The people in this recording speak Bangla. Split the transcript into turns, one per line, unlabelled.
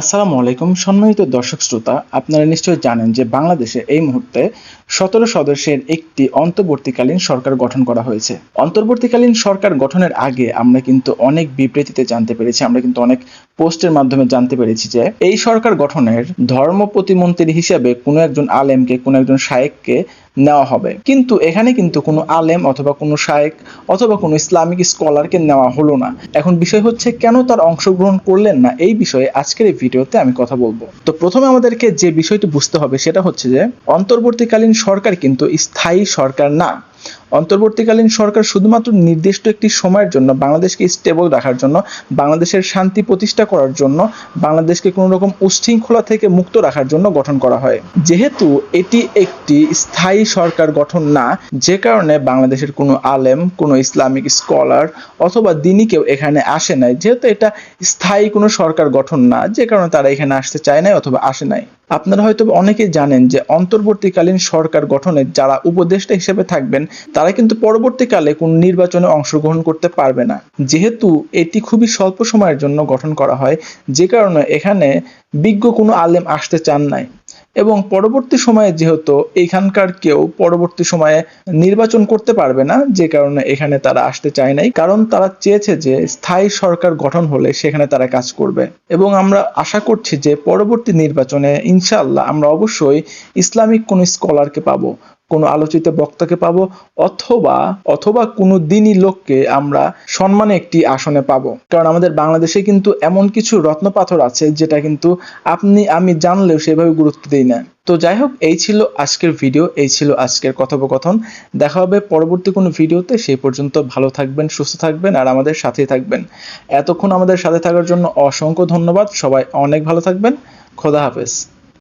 আসসালামু আলাইকুম, সম্মানিত দর্শক শ্রোতা, আপনারা নিশ্চয়ই জানেন যে বাংলাদেশে এই মুহূর্তে সতেরো সদস্যের একটি অন্তর্বর্তীকালীন সরকার গঠন করা হয়েছে। অন্তর্বর্তীকালীন সরকার গঠনের আগে আমরা কিন্তু অনেক বিবৃতিতে জানতে পেরেছি, আমরা কিন্তু অনেক পোস্টের মাধ্যমে জানতে পেরেছি যে এই সরকার গঠনের ধর্ম প্রতিমন্ত্রী হিসেবে কোনো একজন আলেমকে, কোনো একজন শায়েককে নেওয়া হবে। কিন্তু এখানে কিন্তু কোনো আলেম অথবা কোনো শায়েক অথবা কোনো ইসলামিক স্কলারকে নেওয়া হলো না। এখন বিষয় হচ্ছে কেন তার অংশগ্রহণ করলেন না? এই বিষয়ে আজকের এই ভিডিওতে আমি কথা বলব। তো প্রথমে আমাদেরকে যে বিষয়টি বুঝতে হবে সেটা হচ্ছে যে, অন্তর্বর্তীকালীন সরকার কিন্তু স্থায়ী সরকার না। অন্তর্বর্তীকালীন সরকার শুধুমাত্র নির্দিষ্ট একটি সময়ের জন্য বাংলাদেশকে স্টেবল রাখার জন্য, বাংলাদেশের শান্তি প্রতিষ্ঠা করার জন্য, বাংলাদেশকে কোনো রকম উচ্ছৃঙ্খলা থেকে মুক্ত রাখার জন্য গঠন করা হয়। যেহেতু এটি একটি স্থায়ী সরকার গঠন না, যে কারণে বাংলাদেশের কোনো আলেম, কোনো ইসলামিক স্কলার অথবা দিনী কেউ এখানে আসে নাই। যেহেতু এটা স্থায়ী কোনো সরকার গঠন না, যে কারণে তারা এখানে আসতে চায় নাই অথবা আসে নাই। আপনারা হয়তো অনেকেই জানেন যে অন্তর্বর্তীকালীন সরকার গঠনে যারা উপদেষ্টা হিসেবে থাকবেন, তারা কিন্তু পরবর্তীকালে কোন নির্বাচনে অংশগ্রহণ করতে পারবে না। যেহেতু এটি খুবই স্বল্প সময়ের জন্য গঠন করা হয়, যে কারণে এখানে বিজ্ঞ কোনো আলেম আসতে চান নাই। এবং পরবর্তী সময়ে যেহেতু এখানকার কেউ পরবর্তী সময়ে নির্বাচন করতে পারবে না, যে কারণে এখানে তারা আসতে চায় নাই, কারণ তারা চেয়েছে যে স্থায়ী সরকার গঠন হলে সেখানে তারা কাজ করবে। এবং আমরা আশা করছি যে পরবর্তী নির্বাচনে ইনশাল্লাহ আমরা অবশ্যই ইসলামিক কোন স্কলারকে পাবো। কোনো আলোচিত বক্তাকে পাবো, অথবা অথবা কোনো দিনই লোককে আমরা সম্মানে একটি আসনে পাবো। কারণ আমাদের বাংলাদেশে কিন্তু এমন কিছু রত্ন পাথর আছে যেটা কিন্তু আপনি, আমি জানলেও সেভাবে গুরুত্ব দিই না। তো যাই হোক, এই ছিল আজকের ভিডিও, এই ছিল আজকের কথোপকথন। দেখা হবে পরবর্তী কোনো ভিডিওতে। সেই পর্যন্ত ভালো থাকবেন, সুস্থ থাকবেন, আর আমাদের সাথেই থাকবেন। এতক্ষণ আমাদের সাথে থাকার জন্য অসংখ্য ধন্যবাদ। সবাই অনেক ভালো থাকবেন। খোদা হাফেজ।